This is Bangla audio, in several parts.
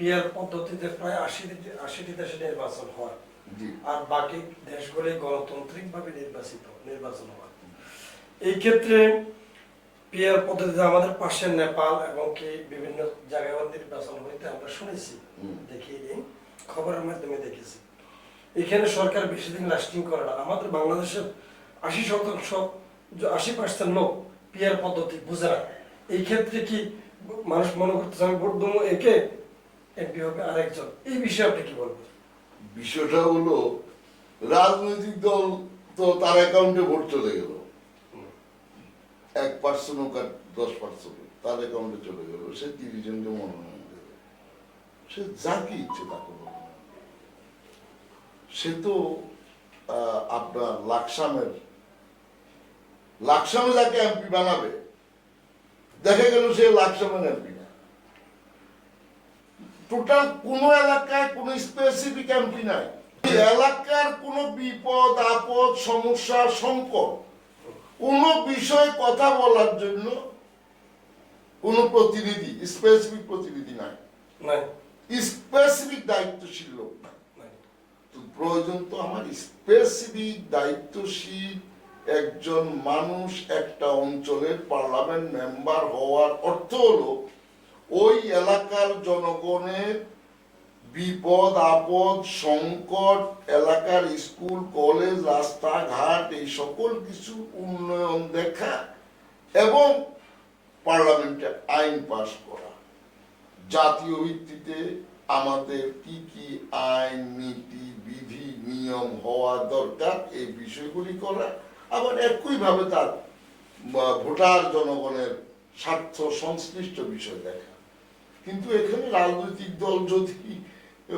পিয়ার পদ্ধতিতে প্রায় আশি আশিটি দেশে নির্বাচন হয়। আর বাকি দেশগুলি গণতান্ত্রিক ভাবে নির্বাচিত নির্বাচন হয়। এই ক্ষেত্রে পিয়ার পদ্ধতিতে আমাদের পাশে নেপাল এবং কি বিভিন্ন জায়গায় নির্বাচন হইতে আমরা শুনেছি দেখি খবরের মাধ্যমে দেখেছি। এখানে সরকার বেশি দিন লাস্টিং করে না। আমাদের বাংলাদেশের আশি শতাংশ আশি পার্সেন্ট লোক পিয়ার পদ্ধতি বুঝে না। এই ক্ষেত্রে কি মানুষ মনে করতেছে আমি ভোট দেবো একে এমপি হবে আরেকজন। এই বিষয়ে আপনি কি বলবেন? বিষয়টা হলো রাজনৈতিক দল তো তার অ্যাকাউন্টে ভোট চলে গেল। এক পার্সেন্ট হোক আর দশ পার্সেন্ট তার অ্যাকাউন্টে চলে গেল। সে তিরিশ জনকে মনোনয়ন দেবে। সে যাকে ইচ্ছে তাকে সে তো আপনার লাকসামের লাকসামে যাকে এমপি বানাবে দেখা গেল সে লাকসামের এমপি টোটাল কোন এলাকায় কোন স্পেসিফিক এমপি নাই। এলাকার কোন বিপদ আপদ সমস্যা সংকট কোন বিষয়ে কথা বলার জন্য কোন প্রতিনিধি স্পেসিফিক প্রতিনিধি নাই। স্পেসিফিক দায়িত্বশীল লোক নাই। নাই। তো প্রয়োজন তো আমার স্পেসিফিক দায়িত্বশীল একজন মানুষ একটা অঞ্চলের পার্লামেন্ট মেম্বার হওয়ার অর্থ হলো ওই এলাকার জনগণের বিপদ, আপদ, সংকট, এলাকার স্কুল, কলেজ, রাস্তাঘাট, এই সকল কিছু উন্নয়ন দেখা এবং পার্লামেন্টে আইন পাশ করা। জাতীয় ভিত্তিতে আমাদের কি কি আইন, নীতি, বিধি, নিয়ম হওয়া দরকার, এই বিষয়গুলি করা। আবার একইভাবে তার ভোটার জনগণের স্বার্থ সংশ্লিষ্ট বিষয় দেখা। কিন্তু এখানে রাজনৈতিক দল যদি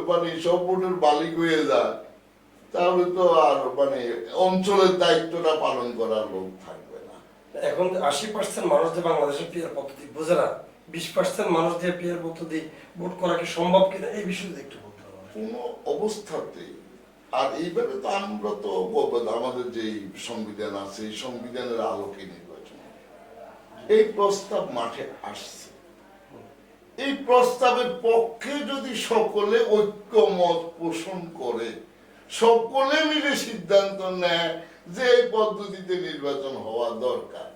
মানে সব ভোটের মালিক হয়ে যায় তাহলে তো আর মানে অঞ্চলের দায়িত্বটা পালন করার লোক থাকবে না। এখন আশি পার্সেন্ট মানুষ বাংলাদেশের পিয়ার পদ্ধতি বোঝে না? বিশ পার্সেন্ট মানুষ দিয়ে পিয়ার পদ্ধতি ভোট করা কি সম্ভব কিনা? এই বিষয়ে একটু বলতে হবে। কোনো অবস্থাতে আর এইভাবে তো আমরা তো আমাদের যে সংবিধান আছে এই সংবিধানের আলোকে নির্বাচন এই প্রস্তাব মাঠে আসছে। এই প্রস্তাবের পক্ষে যদি সকলে ঐক্যমত পোষণ করে, সকলে মিলে সিদ্ধান্ত নেয় যে এই পদ্ধতিতে নির্বাচন হওয়া দরকার,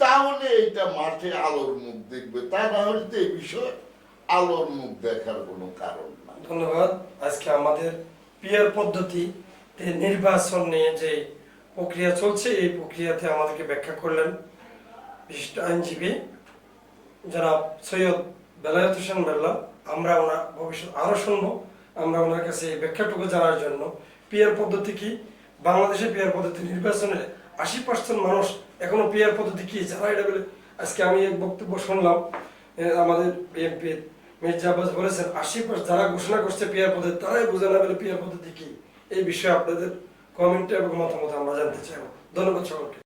তাহলে এটা মাঠে আলোর মুখ দেখবে। তা না হলে তো এই বিষয়ে আলোর মুখ দেখার কোনো কারণ না ধন্যবাদ। আজকে আমাদের পিয়ার পদ্ধতিতে নির্বাচন নিয়ে যে প্রক্রিয়া চলছে, এই প্রক্রিয়াতে আমাদেরকে ব্যাখ্যা করলেন বিশিষ্ট আইনজীবী যারা সৈয়দ বেলায়ত হোসেন বেল্লা, আমরা ওনার ভবিষ্যৎ আরও শুনব। আমরা ওনার কাছে এই ব্যাখ্যাটুকু জানার জন্য। পিয়ার পদ্ধতি কি? বাংলাদেশে পিয়ার পদ্ধতি নির্বাচনে আশি পার্সেন্ট মানুষ এখনও পিয়ার পদ্ধতি কি যারা এটা বলে আজকে আমি এক বক্তব্য শুনলাম। আমাদের বিএনপি মির্জা আব্বাস বলেছেন, আশি পার্সেন্ট যারা ঘোষণা করছে পিয়ার পদ্ধতি, তারাই বুঝে না বলে পিয়ার পদ্ধতি কি? এই বিষয়ে আপনাদের কমেন্টে এবং মতামত আমরা জানতে চাইব। ধন্যবাদ সকলকে।